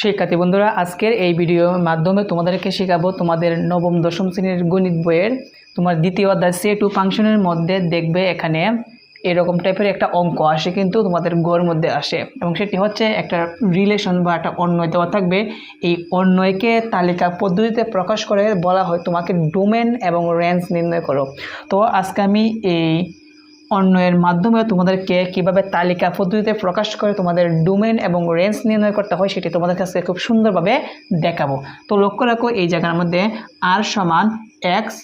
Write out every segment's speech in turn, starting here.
শিক্ষার্থী বন্ধুরা, আজকের এই ভিডিওর মাধ্যমে তোমাদেরকে শেখাবো তোমাদের নবম, দশম শ্রেণির গণিত বইয়ের। তোমার দ্বিতীয় অধ্যায় সে টু ফাংশনের মধ্যে দেখবে এখানে এরকম টাইপের একটা অঙ্ক আসে, কিন্তু তোমাদের গোর মধ্যে আসে। এবং সেটি হচ্ছে একটা রিলেশন বা একটা অন্যয় দেওয়া থাকবে। এই অন্যয়কে তালিকা পদ্ধতিতে প্রকাশ করে বলা হয় তোমাকে ডোমেন এবং রেঞ্জ নির্ণয় করো। তো আজকে আমি এই অন্যের মাধ্যমে তোমাদেরকে কীভাবে তালিকা পদ্ধতিতে প্রকাশ করে তোমাদের ডোমেন এবং রেঞ্জ নির্ণয় করতে হয় সেটি তোমাদের কাছে খুব সুন্দরভাবে দেখাবো। তো লক্ষ্য রাখো, এই জায়গার মধ্যে আর সমান X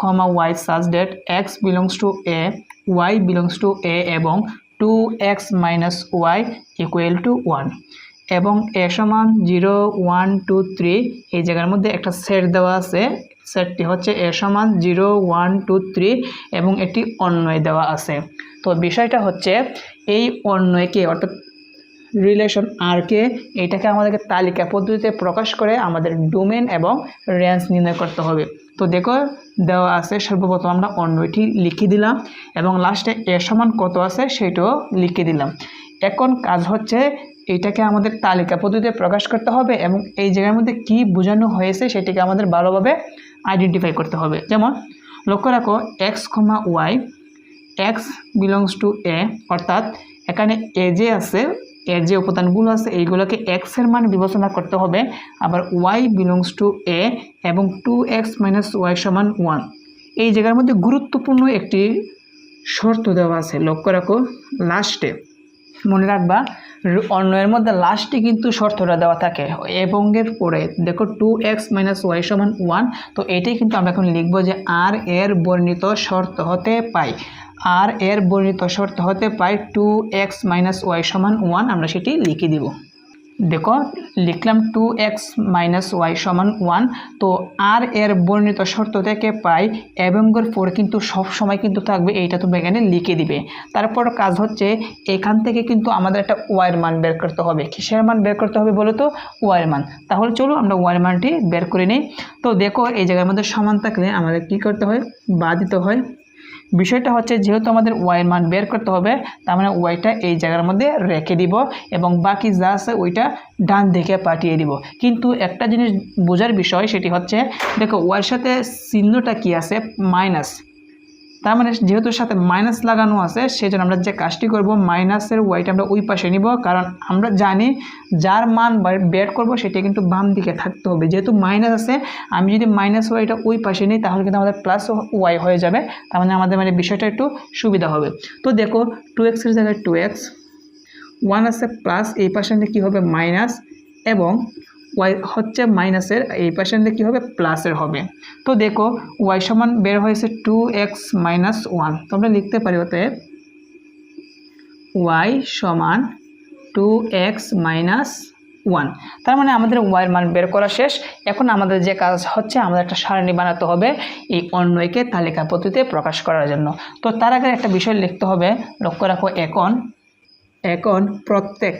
comma Y such that X belongs to A Y belongs to A এবং two X minus Y equal to one এবং এ সমান জিরো ওয়ান টু থ্রি এই জায়গার মধ্যে একটা সেট দেওয়া আছে। সেটটি হচ্ছে এ সমান জিরো, ওয়ান, টু, থ্রি এবং এটি অন্যয় দেওয়া আছে। তো বিষয়টা হচ্ছে এই অন্যয়কে অর্থাৎ রিলেশন আরকে এটাকে আমাদেরকে তালিকা পদ্ধতিতে প্রকাশ করে আমাদের ডোমেন এবং রেঞ্জ নির্ণয় করতে হবে। তো দেখো, দেওয়া আছে সর্বপ্রথম আমরা অন্যটি লিখে দিলাম এবং লাস্টে এ সমান কত আছে সেটাও লিখে দিলাম। এখন কাজ হচ্ছে এটাকে আমাদের তালিকা পদ্ধতিতে প্রকাশ করতে হবে এবং এই জায়গার মধ্যে কি বোঝানো হয়েছে সেটিকে আমাদের ভালোভাবে আইডেন্টিফাই করতে হবে। যেমন, লক্ষ্য রাখো X comma Y X belongs to A অর্থাৎ এখানে এ যে আছে এর যে উপাদানগুলো আছে, এইগুলোকে এক্সের মান বিবেচনা করতে হবে। আবার ওয়াই বিলংস টু এ এবং টু এক্স মাইনাস ওয়াই সমান ওয়ান এই জায়গার মধ্যে গুরুত্বপূর্ণ একটি শর্ত দেওয়া আছে। লক্ষ্য রাখো লাস্টে মনে রাখবা অন্যের মধ্যে লাস্টে কিন্তু শর্তটা দেওয়া থাকে। এবং এর পরে দেখো টু এক্স মাইনাস ওয়াই সমান ওয়ান তো এটাই কিন্তু আমরা এখন লিখব যে আর এর বর্ণিত শর্ত হতে পাই। আর এর বর্ণিত শর্ত হতে পাই টু এক্স মাইনাস ওয়াই সমান ওয়ান আমরা সেটি লিখে দিব। দেখো, লিখলাম টু এক্স মাইনাস ওয়াই সমান ওয়ান তো আর এর বর্ণিত শর্ত থেকে পাই এবং এর পরে কিন্তু সব সময় কিন্তু থাকবে, এইটা তুমি এখানে লিখে দিবে। তারপর কাজ হচ্ছে, এখান থেকে কিন্তু আমাদের একটা ওয়াইয়ের মান বের করতে হবে। কিসের মান বের করতে হবে বলো তো ওয়াইয়ের মান। তাহলে চলো আমরা ওয়াইয়ের মানটি বের করে নিই। তো দেখো, এই জায়গার মধ্যে সমান থাকলে আমাদের কি করতে হয়? বা দিতে হয়। বিষয়টা হচ্ছে যেহেতু আমাদের ওয়াইয়ের মান বের করতে হবে, তার মানে ওয়াইটা এই জায়গার মধ্যে রেখে দিব এবং বাকি যা আছে ওইটা ডান দিকে পাঠিয়ে দিব। কিন্তু একটা জিনিস বোঝার বিষয় সেটি হচ্ছে, দেখো ওয়াইয়ের সাথে চিহ্নটা কি আছে? মাইনাস তার মানে যেহেতু সাথে মাইনাস লাগানো আছে সেই জন্য আমরা যে কাজটি করব মাইনাসের ওয়াইটা আমরা ওই পাশে নিব। কারণ আমরা জানি যার মান বের করব, সেটা কিন্তু বাম দিকে থাকতে হবে। যেহেতু মাইনাস আছে, আমি যদি মাইনাস ওয়াইটা ওই পাশে নিই, তাহলে কিন্তু আমাদের প্লাস ওয়াই হয়ে যাবে। তার মানে আমাদের মানে বিষয়টা একটু সুবিধা হবে। তো দেখো টু এক্সের জায়গায় টু এক্স ওয়ান আছে প্লাস এই পাশে কী হবে? মাইনাস এবং ওয়াই হচ্ছে মাইনাসের, এই নিলে কী হবে? প্লাসের হবে। তো দেখো ওয়াই সমান বের হয়েছে টু এক্স মাইনাস ওয়ান তো আমরা লিখতে পারি অতএব ওয়াই সমান টু এক্স মাইনাস ওয়ান তার মানে আমাদের ওয়াইয়ের মান বের করা শেষ। এখন আমাদের যে কাজ হচ্ছে, আমাদের একটা সারণী বানাতে হবে এই অন্যয়কে তালিকা পদ্ধতিতে প্রকাশ করার জন্য। তো তার আগে একটা বিষয় লিখতে হবে। লক্ষ্য রাখো, এখন এখন প্রত্যেক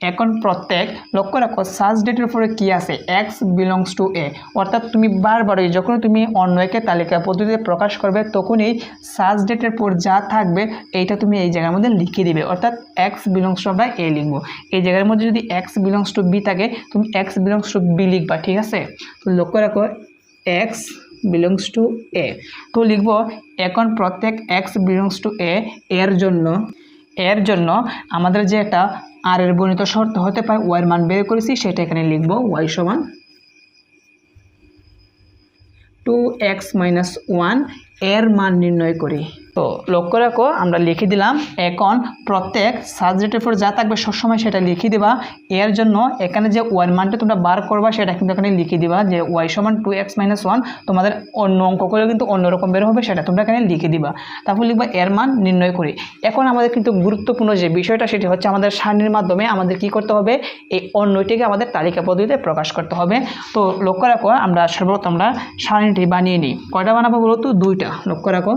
এখন প্রত্যেক লক্ষ্য রাখো সার্চ ডেটের উপরে কী আছে? এক্স বিলংস টু এ অর্থাৎ তুমি বারবারই যখন তুমি অন্যকে তালিকা পদ্ধতিতে প্রকাশ করবে, তখনই সার্চ ডেটের পর যা থাকবে, এইটা তুমি এই জায়গার মধ্যে লিখে দিবে। অর্থাৎ এক্স বিলংস টু আমরা এ লিখব। এই জায়গার মধ্যে যদি এক্স বিলংস টু বি থাকে, তুমি এক্স বিলংস টু বি লিখবা, ঠিক আছে? তো লক্ষ্য রাখো এক্স বিলংস টু এ তো লিখব, এখন প্রত্যেক এক্স বিলংস টু এ এর জন্য এর জন্য আমাদের যে একটা আর এর গণিত শর্ত হতে পারে ওয়াইয়ের মান বের করেছি, সেটা এখানে লিখব ওয়াই সমান টু এক্স মাইনাস ওয়ানের মান নির্ণয় করি। তো লক্ষ্য রাখো, আমরা লিখে দিলাম, এখন প্রত্যেক সাবজেক্টের উপর যা থাকবে সবসময় সেটা লিখে দিবা। এর জন্য এখানে যে ওয়াই মানটা তোমরা বার করবা, সেটা কিন্তু এখানে লিখে দিবা, যে ওয়াই সমান টু এক্স মাইনাস ওয়ান তোমাদের অন্য অঙ্ক করে কিন্তু অন্যরকম বের হবে, সেটা তোমরা এখানে লিখে দিবা। তারপর লিখবা এর মান নির্ণয় করি। এখন আমাদের কিন্তু গুরুত্বপূর্ণ যে বিষয়টা, সেটি হচ্ছে আমাদের সারণীর মাধ্যমে আমাদের কি করতে হবে? এই অন্যটিকে আমাদের তালিকা পদ্ধতিতে প্রকাশ করতে হবে। তো লক্ষ্য রাখো, আমরা সর্বপ্রথম আমরা সারণীটি বানিয়ে নিই। কয়টা বানাবো বলো তো? দুইটা। লক্ষ্য রাখো।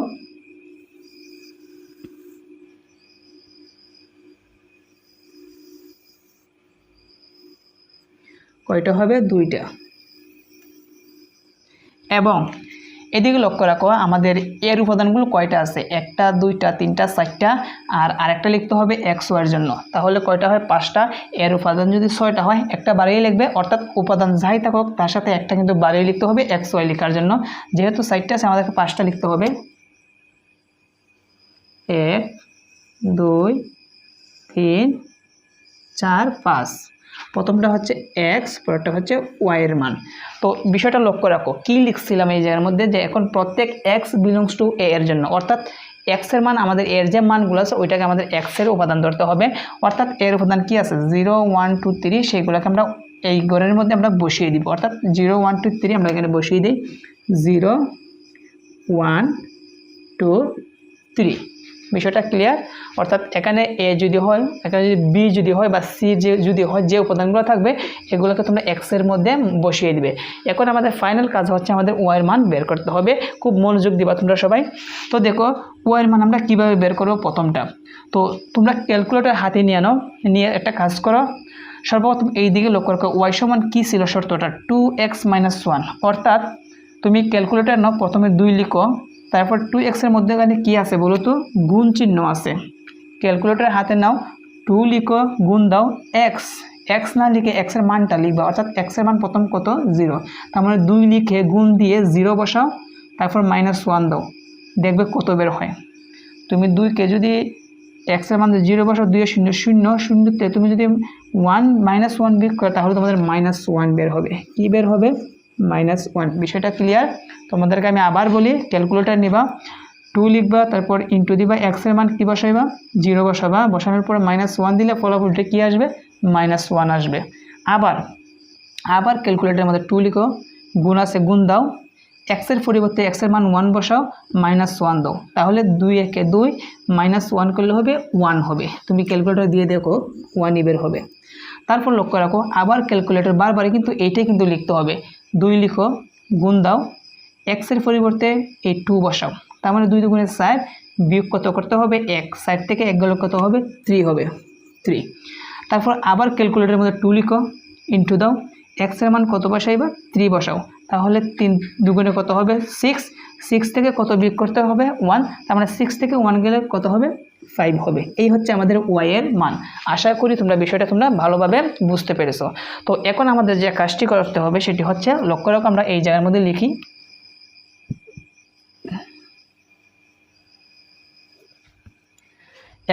কয়টা হবে? দুইটা। এবং এদিকে লক্ষ্য রাখো, আমাদের এর উপাদানগুলো কয়টা আছে? একটা, দুইটা, তিনটা, চারটা, আর আরেকটা লিখতে হবে এক্স ওয়ার জন্য। তাহলে কয়টা হয়? পাঁচটা। এর উপাদান যদি ছয়টা হয়, একটা বাড়িয়ে লিখবে, অর্থাৎ উপাদান যাই থাকুক, তার সাথে একটা কিন্তু বাড়িয়ে লিখতে হবে এক্স, ওয়াই লেখার জন্য। যেহেতু চারটা আছে, আমাদেরকে পাঁচটা লিখতে হবে। এক, দুই, তিন, চার, পাঁচ। প্রথমটা হচ্ছে এক্স পরেরটা হচ্ছে ওয়াইয়ের মান। তো বিষয়টা লক্ষ্য রাখো, কী লিখছিলাম এই জায়গার মধ্যে? যে এখন প্রত্যেক এক্স বিলংস টু এ এর জন্য, অর্থাৎ এক্সের মান আমাদের এর যে মানগুলো আছে, ওইটাকে আমাদের এক্সের উপাদান ধরতে হবে। অর্থাৎ এর উপাদান কি আছে? জিরো ওয়ান টু থ্রি সেইগুলোকে আমরা এই ঘরের মধ্যে আমরা বসিয়ে দিব। অর্থাৎ জিরো ওয়ান টু থ্রি আমরা এখানে বসিয়ে দিই। জিরো ওয়ান টু থ্রি বিষয়টা ক্লিয়ার অর্থাৎ এখানে এ যদি হয়, এখানে যদি বি যদি হয় বা সি যে যদি হয়, যে উপাদানগুলো থাকবে, এগুলোকে তোমরা এক্সের মধ্যে বসিয়ে দিবে। এখন আমাদের ফাইনাল কাজ হচ্ছে আমাদের ওয়াইয়ের মান বের করতে হবে। খুব মনোযোগ দিবা তোমরা সবাই। তো দেখো ওয়াইয়ের মান আমরা কীভাবে বের করব প্রথমটা? তো তোমরা ক্যালকুলেটর হাতে নিয়ে নাও, নিয়ে একটা কাজ করো। সর্বপ্রথম এই দিকে লক্ষ্য রাখো ওয়াই সমান কী ছিল শর্তটা? টু এক্স মাইনাস ওয়ান অর্থাৎ তুমি ক্যালকুলেটর নাও, প্রথমে দুই লিখো। তারপর টু এক্সের মধ্যেখানে কী আছে বলো তো? গুণ চিহ্ন আছে। ক্যালকুলেটর হাতে নাও। টু লিখো, গুণ দাও এক্স এক্স না লিখে এক্সের মানটা লিখবা, অর্থাৎ এক্সের মান প্রথম কত? জিরো তার মানে দুই লিখে গুণ দিয়ে জিরো বসাও, তারপর মাইনাস ওয়ান দাও। দেখবে কত বের হয়। তুমি দুইকে যদি এক্সের মান জিরো বসাও, দুই শূন্য শূন্য, শূন্যতে তুমি যদি ওয়ান মাইনাস ওয়ান বিয়োগ করো, তাহলে তোমাদের মাইনাস ওয়ান বের হবে। কী বের হবে? মাইনাস ওয়ান বিষয়টা ক্লিয়ার তোমাদেরকে আমি আবার বলি ক্যালকুলেটার নিবা টু লিখবা, তারপর ইন্টু দিবা এক্সের মান কী বসাইবা? জিরো বসাবা। বসানোর পর মাইনাস ওয়ান দিলে ফলাফলটা কী আসবে? মাইনাস ওয়ান আসবে। আবার আবার ক্যালকুলেটারের মধ্যে টু লিখো। গুণ আছে, গুণ দাও। এক্সের পরিবর্তে এক্সের মান ওয়ান বসাও মাইনাস ওয়ান দাও। তাহলে দুই একে দুই মাইনাস ওয়ান করলে হবে ওয়ান হবে। তুমি ক্যালকুলেটর দিয়ে দেখো ওয়ানই বের হবে। তারপর লক্ষ্য রাখো, আবার ক্যালকুলেটর বারবারই কিন্তু এইটাই কিন্তু লিখতে হবে। দুই লিখো গুণ দাও। এক্সের পরিবর্তে এই টু বসাও। তার মানে দুই দুগুণের সাইড বিয়োগ কত করতে হবে? এক। সাইড থেকে এক গেলে কত হবে? থ্রি হবে। থ্রি তারপর আবার ক্যালকুলেটরের মধ্যে টু লিখো। ইন্টু দাও। এক্সের মান কত বসাই বা থ্রি বসাও। তাহলে তিন দুগুণে কত হবে? সিক্স সিক্স থেকে কত বিয়োগ করতে হবে? ওয়ান তার মানে সিক্স থেকে ওয়ান গেলে কত হবে? ফাইভ হবে। এই হচ্ছে আমাদের ওয়াইয়ের মান। আশা করি তোমরা বিষয়টা তোমরা ভালোভাবে বুঝতে পেরেছ। তো এখন আমাদের যে কাজটি করতে হবে সেটি হচ্ছে, লক্ষ্য রাখো, আমরা এই জায়গার মধ্যে লিখি।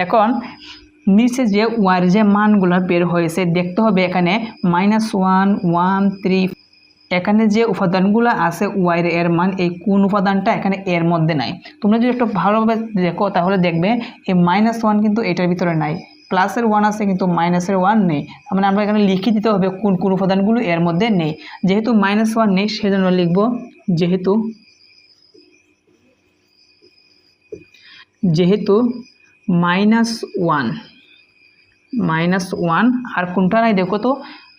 এখন নিচে যে ওয়ার যে মানগুলো বের হয়েছে, দেখতে হবে এখানে মাইনাস ওয়ান ওয়ান থ্রি এখানে যে উপাদানগুলো আছে ওয়াইয়ের এর মান, এই কোন উপাদানটা এখানে এর মধ্যে নাই। তোমরা যদি একটু ভালোভাবে দেখো, তাহলে দেখবে এই মাইনাস ওয়ান কিন্তু এটার ভিতরে নাই। প্লাসের ওয়ান আছে কিন্তু মাইনাসের ওয়ান নেই। মানে আমরা এখানে লিখে দিতে হবে কোন কোন উপাদানগুলো এর মধ্যে নেই। যেহেতু মাইনাস ওয়ান নেই, সেজন্য লিখব যেহেতু যেহেতু মাইনাস ওয়ান মাইনাস ওয়ান আর কোনটা নাই দেখো তো?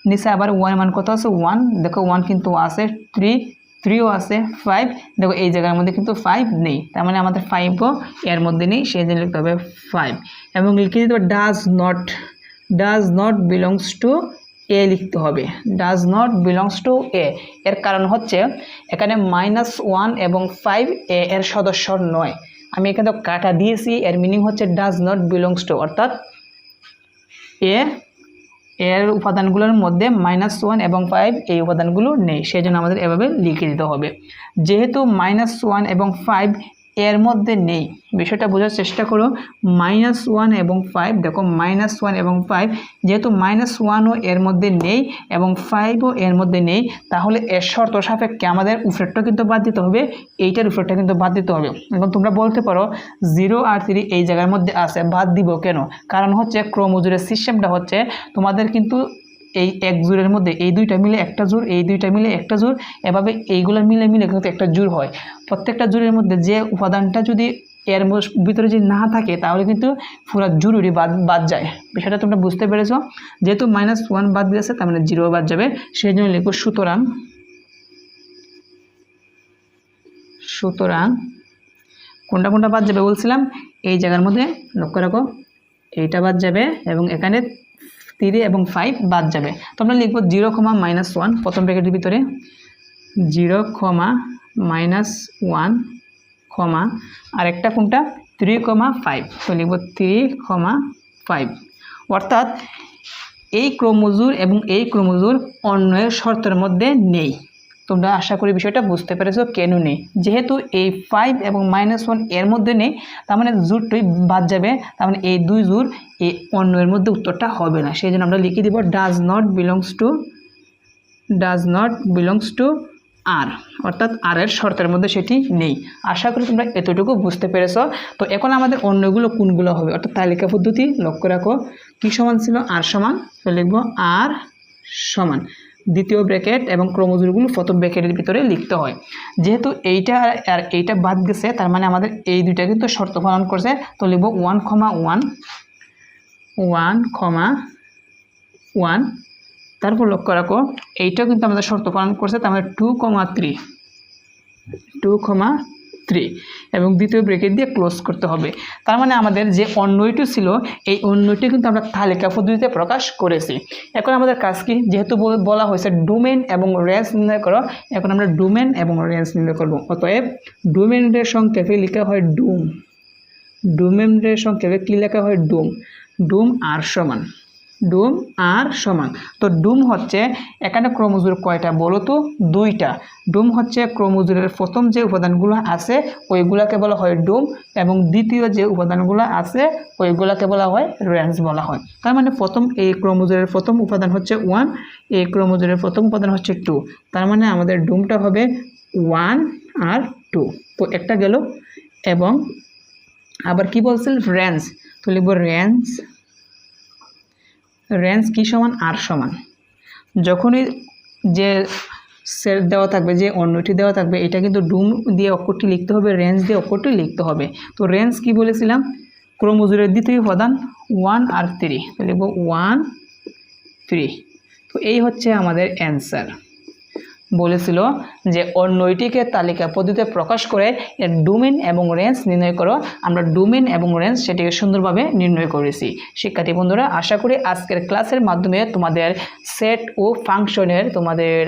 নিচে আবার ওয়ান মান কত আছে? ওয়ান দেখো ওয়ান কিন্তু আছে থ্রি থ্রিও আছে ফাইভ দেখো, এই জায়গার মধ্যে কিন্তু ফাইভ নেই। তার মানে আমাদের ফাইভও এর মধ্যে নেই, সেই জন্য লিখতে হবে ফাইভ এবং লিখে দিতে হবে does not does not belongs to A লিখতে হবে। Does not belongs to A এর কারণ হচ্ছে, এখানে মাইনাস ওয়ান এবং ফাইভ এ এর সদস্য নয়। আমি এখানে কাটা দিয়েছি, এর মিনিং হচ্ছে ডাজ নট বিলংস টু অর্থাৎ এ এর উপাদানগুলোর মধ্যে মাইনাস ওয়ান এবং ফাইভ এই উপাদানগুলো নেই। সেই জন্য আমাদের এভাবে লিখে দিতে হবে। যেহেতু মাইনাস ওয়ান এবং ফাইভ এর মধ্যে নেই। বিষয়টা বোঝার চেষ্টা করো। মাইনাস ওয়ান এবং ফাইভ, দেখো মাইনাস ওয়ান এবং ফাইভ, যেহেতু মাইনাস ওয়ানও এর মধ্যে নেই এবং ফাইভও এর মধ্যে নেই, তাহলে এর শর্ত সাপেক্ষে আমাদের উপরেরটা কিন্তু বাদ দিতে হবে, এইটার উপরেরটা কিন্তু বাদ দিতে হবে। এখন তোমরা বলতে পারো, জিরো আর থ্রি এই জায়গার মধ্যে আছে, বাদ দিব কেন? কারণ হচ্ছে ক্রোমোজোরের সিস্টেমটা হচ্ছে তোমাদের কিন্তু এই এক জোরের মধ্যে এই দুইটা মিলে একটা জোর এই দুইটা মিলে একটা জোর এভাবে এইগুলো মিলে মিলে কিন্তু একটা জোর হয়। প্রত্যেকটা জোরের মধ্যে যে উপাদানটা যদি এর ভিতরে যদি না থাকে তাহলে কিন্তু পুরো জরুরি বাদ বাদ যায়। বিষয়টা তোমরা বুঝতে পেরেছ। যেহেতু মাইনাস ওয়ান বাদ দিয়েছে তার মানে জিরো বাদ যাবে। সেই জন্য লিখব সুতরাং সুতরাং কোনটা কোনটা বাদ যাবে বলছিলাম? এই জায়গার মধ্যে লক্ষ্য রাখো। এইটা বাদ যাবে এবং এখানে থ্রি এবং ফাইভ বাদ যাবে। তো আমরা লিখব জিরো ক্ষমা মাইনাস ওয়ান প্রথম প্যাকেটের ভিতরে। জিরো ক্ষমা মাইনাস ওয়ান ক্ষমা আর একটা কোনটা? থ্রি কমা ফাইভ তো লিখব থ্রি ক্ষমা ফাইভ অর্থাৎ এই ক্রমজুর এবং এই ক্রমজুর অন্যের শর্তের মধ্যে নেই। তোমরা আশা করি বিষয়টা বুঝতে পেরেছ, কেন নেই। যেহেতু এই ফাইভ এবং মাইনাস ওয়ানের মধ্যে নেই, তার মানে জোরটাই বাদ যাবে, তার মানে এই দুই জোর এই অন্যের মধ্যে উত্তরটা হবে না। সেই জন্য আমরা লিখে দিব does not belongs to does not belongs to R অর্থাৎ আর এর শর্তের মধ্যে সেটি নেই। আশা করি তোমরা এতটুকু বুঝতে পেরেছ। তো এখন আমাদের অন্যগুলো কোনগুলো হবে? অর্থাৎ তালিকা পদ্ধতি লক্ষ্য রাখো, কী সমান ছিল? আর সমান লিখব আর সমান। দ্বিতীয় ব্র্যাকেট এবং ক্রোমোজোমগুলো প্রথম ব্র্যাকেটের ভিতরে লিখতে হয়। যেহেতু এইটা আর- এইটা বাদ গেছে, তার মানে আমাদের এই দুইটা কিন্তু শর্ত পালন করছে। তো লিখব ওয়ান ক্ষমা ওয়ান ওয়ান ক্ষমা ওয়ান। তারপর লক্ষ্য রাখো, এইটাও কিন্তু আমাদের শর্ত পালন করছে, তার মানে two comma three. Two comma three এবং দ্বিতীয় ব্রেকেট দিয়ে ক্লোজ করতে হবে। তার মানে আমাদের যে অন্যটি ছিল, এই অন্যটি কিন্তু আমরা তালিকা পদ্ধতিতে প্রকাশ করেছি। এখন আমাদের কাজ কি? যেহেতু বল- হয়েছে ডোমেন এবং রেঞ্জ নির্ণয় করো, এখন আমরা ডোমেন এবং রেঞ্জ নির্ণয় করব। অতএব ডোমেনের সংক্ষেপে লেখা হয় ডুম ডোমেনের সংক্ষেপে কী লেখা হয়? ডুম ডুম আর সমান। ডুম আর সমান। তো ডুম হচ্ছে এখানে ক্রোমোজোর কয়টা বলো তো? দুইটা। ডুম হচ্ছে ক্রোমোজোরের প্রথম যে উপাদানগুলো আছে, ওইগুলাকে বলা হয় ডুম এবং দ্বিতীয় যে উপাদানগুলো আছে, ওইগুলাকে বলা হয় রেঞ্জ বলা হয়। তার মানে প্রথম এই ক্রোমোজোরের প্রথম উপাদান হচ্ছে ওয়ান, এই ক্রোমোজোরের প্রথম উপাদান হচ্ছে টু। তার মানে আমাদের ডুমটা হবে ওয়ান আর টু। তো একটা গেল এবং আবার কি বলছিল? রেঞ্জ। তো লিখব রেঞ্জ রেঞ্জ কী সমান আর সমান? যখনই যে সেট দেওয়া থাকবে, যে অন্যটি দেওয়া থাকবে, এটা কিন্তু ডুম দিয়ে অক্ষরটি লিখতে হবে রেঞ্জ দিয়ে অক্ষরটি লিখতে হবে। তো রেঞ্জ কি বলেছিলাম? ক্রোমোজোরের দ্বিতীয় উপাদান ওয়ান আর থ্রি লিখব ওয়ান থ্রি তো এই হচ্ছে আমাদের অ্যান্সার বলেছিল যে, ওর অন্যটিকে তালিকা পদ্ধতিতে প্রকাশ করে এর ডোমেন এবং রেঞ্জ নির্ণয় করো। আমরা ডোমেন এবং রেঞ্জ সেটিকে সুন্দরভাবে নির্ণয় করেছি। শিক্ষার্থী বন্ধুরা, আশা করি আজকের ক্লাসের মাধ্যমে তোমাদের সেট ও ফাংশনের তোমাদের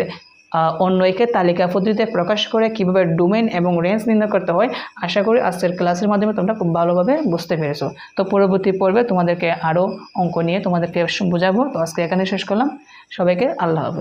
অন্যকে তালিকা পদ্ধতিতে প্রকাশ করে কীভাবে ডোমেন এবং রেঞ্জ নির্ণয় করতে হয়, আশা করি আজকের ক্লাসের মাধ্যমে তোমরা খুব ভালোভাবে বুঝতে পেরেছ। তো পরবর্তী পর্বে তোমাদেরকে আরও অঙ্ক নিয়ে তোমাদেরকে বোঝাবো। তো আজকে এখানে শেষ করলাম। সবাইকে আল্লাহ হাফেজ।